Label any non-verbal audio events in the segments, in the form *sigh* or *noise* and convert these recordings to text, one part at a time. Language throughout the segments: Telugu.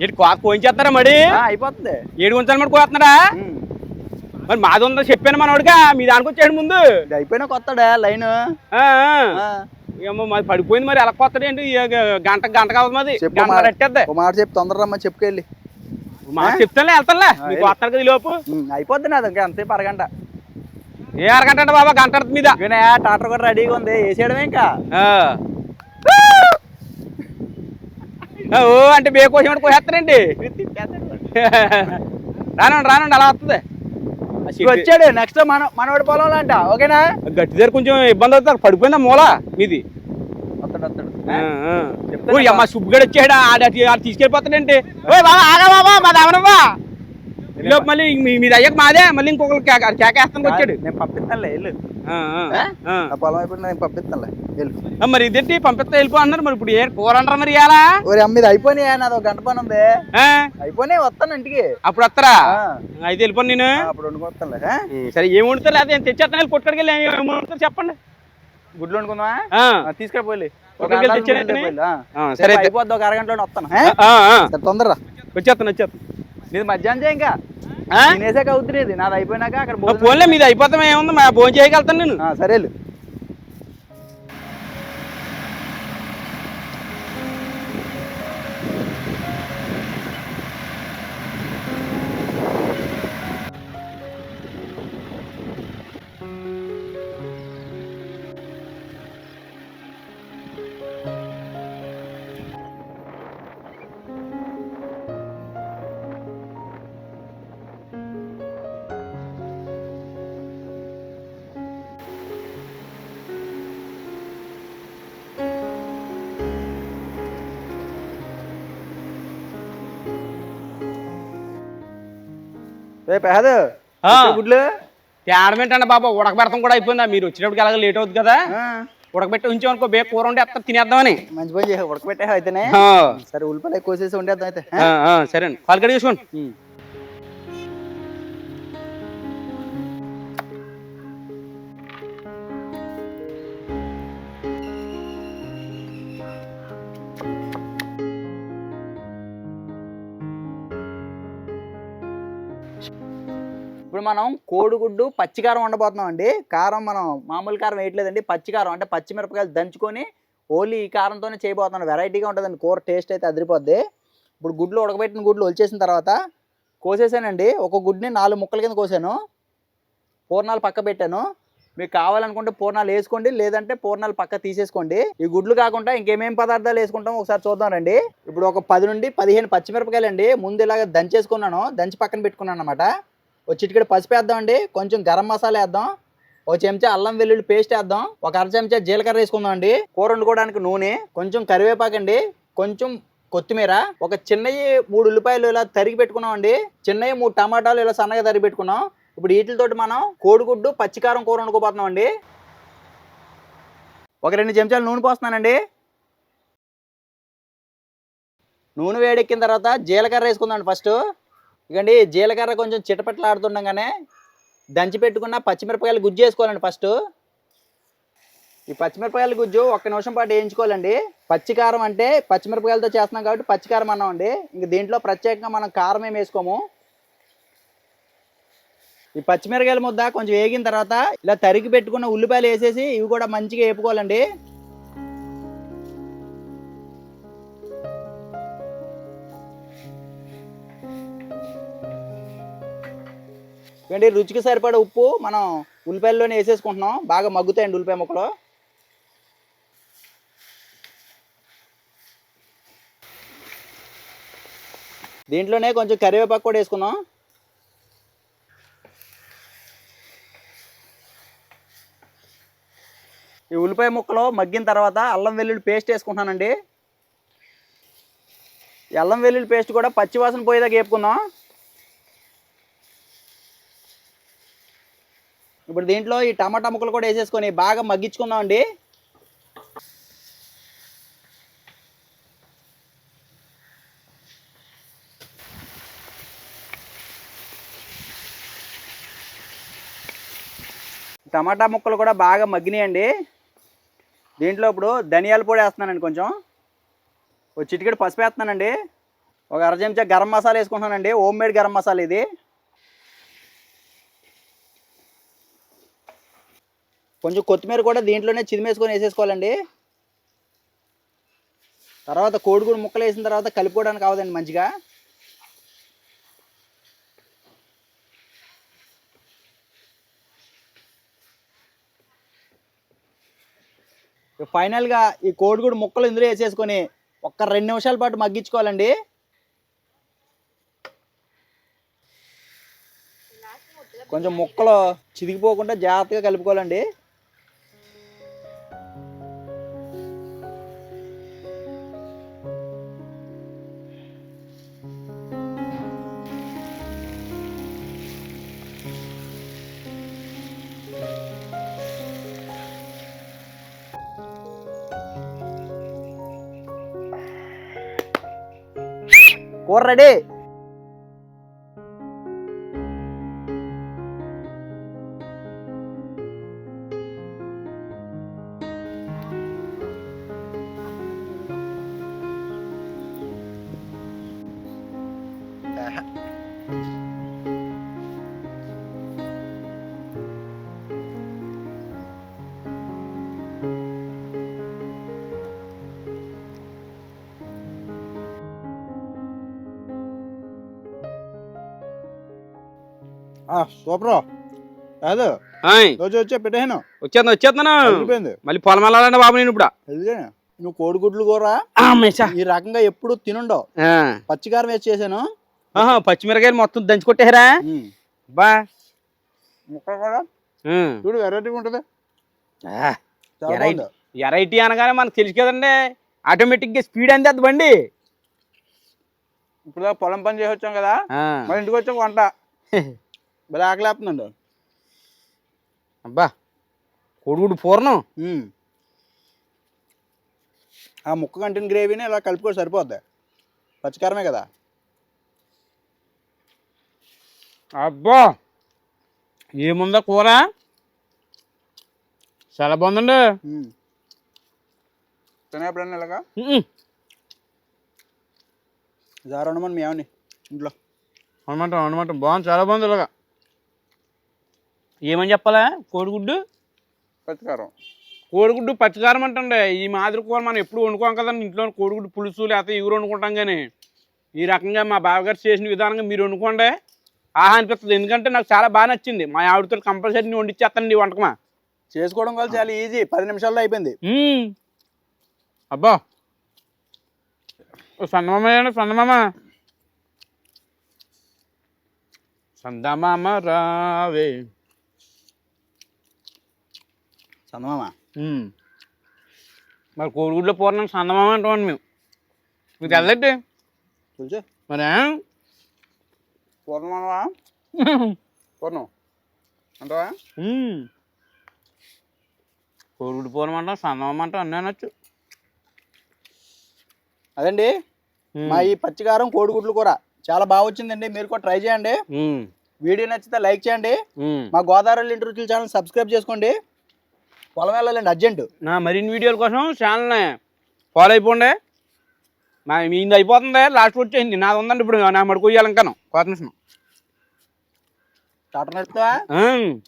ఏంటి కో కోయిన్ చేస్తారా మరి? అయిపోతుంది. ఏడు గుంచాలి మరి కోస్తున్నారా. మరి మాది ఉందో చెప్పాను మనోడిగా మీ దానికి వచ్చాడు ముందు. అయిపోయినా కొత్తడా లైన్. ఏమో మాది పడిపోయింది మరి. ఎలా కొత్తది ఏంటి? గంట గంట కావాలి మాది. గంట మాట చెప్పి తొందర రమ్మని చెప్పుకెళ్ళి మా చెప్తానులే వెళ్తానులే. ఆ, మీకు. వస్తారు కదా లోపు. అయిపోద్ది నాది ఇంకా అంతసేపు అరగంట. ఏ అరగంట అంటే బాబా గంట మీద. టాటర్ కూడా రెడీగా ఉంది వేసేయడమే ఇంకా. ఓ అంటే బేకు వచ్చి కోసేస్తారండి? రానండి రానండి అలా వస్తుంది. వచ్చాడు నెక్స్ట్ మన మనవాడి పొలంలో అంట ఓకేనా? గట్టి దగ్గర కొంచెం ఇబ్బంది అవుతుంది పడిపోయిందా మూల మీది? అమ్మ. సుబ్బుగడు వచ్చాడు ఆడ తీసుకెళ్ళిపోతాడంటే? ఓ బాబా ఆగా బాబా మా దమనవ్వా ఈలోపు మళ్ళీ మీ మీద అయ్యాక మాదే మళ్ళీ ఇంకొకరు కేక- కేకేస్తానికి వచ్చాడు. నేను పంపిస్తానులే వెళ్ళు. పొలం అయిపోయింది నేను పంపిస్తానులే వెళ్ళు. మరి ఇదేంటి? పంపిస్తా వెళ్ళిపో అన్నారు. మరి ఇప్పుడు ఏ కూర అంటారా మరి ఇలా ఒరే అమ్మ ఇది అయిపోయినాయా? నాది ఒక గంట పని ఉంది. అయిపోయినాయి? వస్తాను ఇంటికి. అప్పుడు వస్తారా? అయితే వెళ్ళిపోను నేను. అప్పుడు వండుకొస్తానులే సరే ఏం వండుతారు? లేదా నేను తెచ్చేస్తాను వెళ్ళి కొట్టుకెళ్ళి ఏం వండుతారు చెప్పండి. గుడ్లు వండుకుందామా? తీసుకెళ్ళిపోయి సరే. అయిపోద్ది ఒక అరగంటలో వస్తాను తొందరరా. వచ్చేస్తాను వచ్చేస్తాను. నీది మధ్యాహ్నం చేయి ఇంకా? తినేసాక అవుతుంది నాది అయిపోయినాక అక్కడ ఫోన్లే మీది అయిపోతాం ఏముంది? మా భోజనం చేయగలుగుతాను నేను. ఆ, పెహదు ఆ. గుడ్లు. తేడమేంటండి బాబా ఉడకబెడతాం కూడా అయిపోయిందా. మీరు వచ్చేటప్పటికి అలాగే లేట్ అవుతుంది కదా. ఉడకబెట్టి ఉంచామనుకో బే కూర ఉంటే ఎత్తా తినేద్దామని. మంచి పని చేసావు ఉడకబెట్టే అయితేనే సరే ఉల్లిపాయలు కోసేసి ఉండేద్దాం అయితే. సరే అండి కాలు కడిగి ఇప్పుడు మనం కోడిగుడ్డు పచ్చికారం వండబోతున్నాం అండి కారం మనం మామూలు కారం వేయట్లేదండి. పచ్చికారం అంటే పచ్చిమిరపకాయలు దంచుకొని ఓన్లీ ఈ కారంతోనే చేయబోతున్నాం. వెరైటీగా ఉంటుందండి. కూర టేస్ట్ అయితే అదిరిపోద్ది. ఇప్పుడు గుడ్లు ఉడకబెట్టిన గుడ్లు వచ్చేసిన తర్వాత కోసేసానండి. ఒక గుడ్ని నాలుగు ముక్కల కింద కోసాను. పూర్ణాలు పక్క పెట్టాను. మీకు కావాలనుకుంటే పూర్ణాలు వేసుకోండి. లేదంటే పూర్ణాలు పక్క తీసేసుకోండి. ఈ గుడ్లు కాకుండా ఇంకేమేం పదార్థాలు వేసుకుంటాం ఒకసారి చూద్దాం రండి. ఇప్పుడు ఒక పది నుండి పదిహేను పచ్చిమిరపకాయలు అండి ముందు ఇలాగ దంచేసుకున్నాను. దంచి పక్కన పెట్టుకున్నాను అనమాట ఒక చిటికెడు పసుపు వేద్దాం కొంచెం గరం మసాలా వేద్దాం. ఒక చెంచా అల్లం వెల్లుల్లి పేస్ట్ వేద్దాం. ఒక అర చెంచా జీలకర్ర వేసుకుందాం అండి కూర వండుకోవడానికి నూనె కొంచెం కరివేపాకు అండి కొంచెం కొత్తిమీర ఒక చిన్నవి మూడు ఉల్లిపాయలు ఇలా తరిగి పెట్టుకున్నాం అండి చిన్నవి మూడు టమాటాలు ఇలా సన్నగా తరిగి పెట్టుకున్నాం. ఇప్పుడు వీటితోటి మనం కోడిగుడ్డు పచ్చికారం కూర వండుకోబోతున్నాం అండి ఒక రెండు చెంచాలు నూనె పోస్తున్నానండి. నూనె వేడెక్కిన తర్వాత జీలకర్ర వేసుకుందాం ఫస్ట్. ఇకండి జీలకర్ర కొంచెం చిటపట్లాడుతుండగానే దంచి పెట్టుకున్న పచ్చిమిరపకాయలు గుజ్జు వేసుకోవాలండి ఫస్ట్. ఈ పచ్చిమిరపకాయల గుజ్జు ఒక్క నిమిషం పాటు వేయించుకోవాలండి. పచ్చికారం అంటే పచ్చిమిరపకాయలతో చేస్తున్నాం కాబట్టి పచ్చికారం అన్నాం అండి. ఇంక దీంట్లో ప్రత్యేకంగా మనం కారం ఏం వేసుకోము. ఈ పచ్చిమిరపకాయల ముద్ద కొంచెం వేగిన తర్వాత ఇలా తరిగి పెట్టుకున్న ఉల్లిపాయలు వేసేసి ఇవి కూడా మంచిగా వేపుకోవాలండి. ఏంటి రుచికి సరిపడే ఉప్పు మనం ఉల్లిపాయల్లోనే వేసేసుకుంటున్నాం. బాగా మగ్గుతాయండి ఉల్లిపాయ ముక్కలు. దీంట్లోనే కొంచెం కరివేపాకు కూడా వేసుకున్నాం ఈ ఉల్లిపాయ ముక్కలు మగ్గిన తర్వాత అల్లం వెల్లుల్లి పేస్ట్ వేసుకుంటానండి అల్లం వెల్లుల్లి పేస్ట్ కూడా పచ్చివాసన పోయేదాకా వేపుకుందాం. ఇప్పుడు దీంట్లో ఈ టమాటా ముక్కలు కూడా వేసేసుకొని బాగా మగ్గించుకుందాం అండి టమాటా ముక్కలు కూడా బాగా మగ్గినాయండి. దీంట్లో ఇప్పుడు ధనియాల పొడి వేస్తున్నానండి కొంచెం. ఒక చిటికెడు పసుపు వేస్తున్నానండి. ఒక అర చెంచా గరం మసాలా వేసుకుంటున్నానండి. హోమ్ మేడ్ గరం మసాలా ఇది. కొంచెం కొత్తిమీర కూడా దీంట్లోనే చిదిమేసుకొని వేసేసుకోవాలండి. తర్వాత కోడిగుడు ముక్కలు వేసిన తర్వాత కలుపుకోవడానికి అవదండి మంచిగా. ఫైనల్గా ఈ కోడిగుడు ముక్కలు ఇందులో వేసేసుకొని ఒక్క రెండు నిమిషాల పాటు మగ్గించుకోవాలండి. కొంచెం ముక్కలు చిదిగిపోకుండా జాగ్రత్తగా కలుపుకోవాలండి. కూర సూపర్. కాదు రోజు వచ్చే పెట్టాను మళ్ళీ పొలం వెళ్ళాలంటే బాబు నేను ఇప్పుడు. నువ్వు కోడిగుడ్లు కూర. ఈ రకంగా ఎప్పుడు తినుండవు. పచ్చికారం వేసి చేశాను పచ్చిమిరకాయలు మొత్తం దంచి కొట్టేరా ఉమ్. బా. ముక్క కూడా చూడు వెరైటీగా ఉంటుంది. వెరైటీ వెరైటీ అనగానే మనకు తెలుసు కదండి. ఆటోమేటిక్గా స్పీడ్ అంతే అది బండి. ఇప్పుడు పొలం పని చేసి వచ్చాం కదా. మరి ఇంటికి వచ్చాక వంట. *laughs* భలే ఆకలేస్తుందండి అబ్బా కొడుగుడు పూర్ణం. ఆ ముక్క కంటిన గ్రేవీని ఇలా కలుపుకొని సరిపోద్ది. పచ్చికారమే కదా. అబ్బా ఏముందా కూర? చాలా బాగుందండి. తినేప్పుడన్నా ఇలాగా. జారు ఉండమని మీ ఏమని ఇంట్లో. అనమాట అనమాట బాగుంది చాలా బాగుంది ఇలాగా. ఏమని చెప్పాలా? కోడిగుడ్డు? పచ్చికారం. కోడిగుడ్డు పచ్చికారం అంటండి. ఈ మాదిరి కూర మనం ఎప్పుడు వండుకోం కదండి ఇంట్లో కోడిగుడ్డు పులుసు లేకపోతే ఇగురు వండుకుంటాం కానీ ఈ రకంగా మా బావగారు చేసిన విధానంగా మీరు వండుకోండి. ఆహా అనిపిస్తుంది. ఎందుకంటే నాకు చాలా బాగా నచ్చింది. మా ఆవిడతో కంపల్సరీ నేను వండిచ్చేస్తానండి ఈ వంటకమా చేసుకోవడం కూడా చాలా ఈజీ పది నిమిషాల్లో అయిపోయింది. అబ్బా. సన్నమామ సన్నమామ. సందమామ రావే. చందమామ? మ్మ్. మరి కోడిగుడ్లో పూర్ణం సందమామ అంటామండి మేము. మీకు తెల్లటి తెలుసు. మరి? పూర్ణమానవా పూర్ణం. అంటావా. కోడిగుడ్డు పూర్ణం అంటాం సందమామ అంటాం అన్నీ అనొచ్చు. అదండి. మా ఈ పచ్చికారం కోడిగుడ్లు కూర. చాలా బాగా వచ్చిందండి. మీరు కూడా ట్రై చేయండి. వీడియో నచ్చితే లైక్ చేయండి. మా గోదావరి ఇంటి రుచుల ఛానల్ సబ్స్క్రైబ్ చేసుకోండి. పొలం వెళ్ళాలండి అర్జెంట్. నా మరిన్ని వీడియోల కోసం ఛానల్ని ఫాలో అయిపోండి. నా మీది అయిపోతుంది లాస్ట్ వచ్చేసింది. నాది ఉందండి ఇప్పుడు నా మడుకు కొయ్యాలి ఇంకా కొత్త మిషన్ టాటా నడుపుతావా?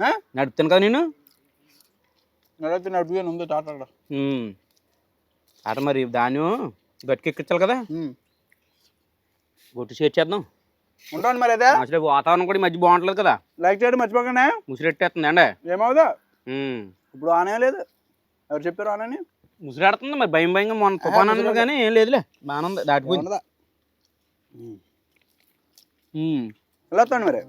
ఆ? నడుపుతాను కదా నేను? నడిపితే నడుపుగానే ఉంది టాటా అక్కడ. ఉమ్. అట మరి ధాన్యం గట్టికెక్కించాలి కదా. గొట్టు చేర్చేద్దాం ఉంటాను మరి అదే. అసలు వాతావరణం కూడా ఈ మధ్య బాగుంటలేదు కదా? లైక్ చేయడం మర్చిపోకండి. ముసిరెట్టేస్తుంది అండి. ఏమవుదా ఉమ్. ఇప్పుడు ఆనే లేదు ఎవరు చెప్పారు ఆనని ముసిరెడుతుంది మరి భయం భయంగా మొన్న తుఫాన్ అన్నారు కానీ ఏం లేదులే బాగానే ఉంది దాటిపోయింది ఉన్నదా ఉమ్. వెళ్ళొస్తాను మరి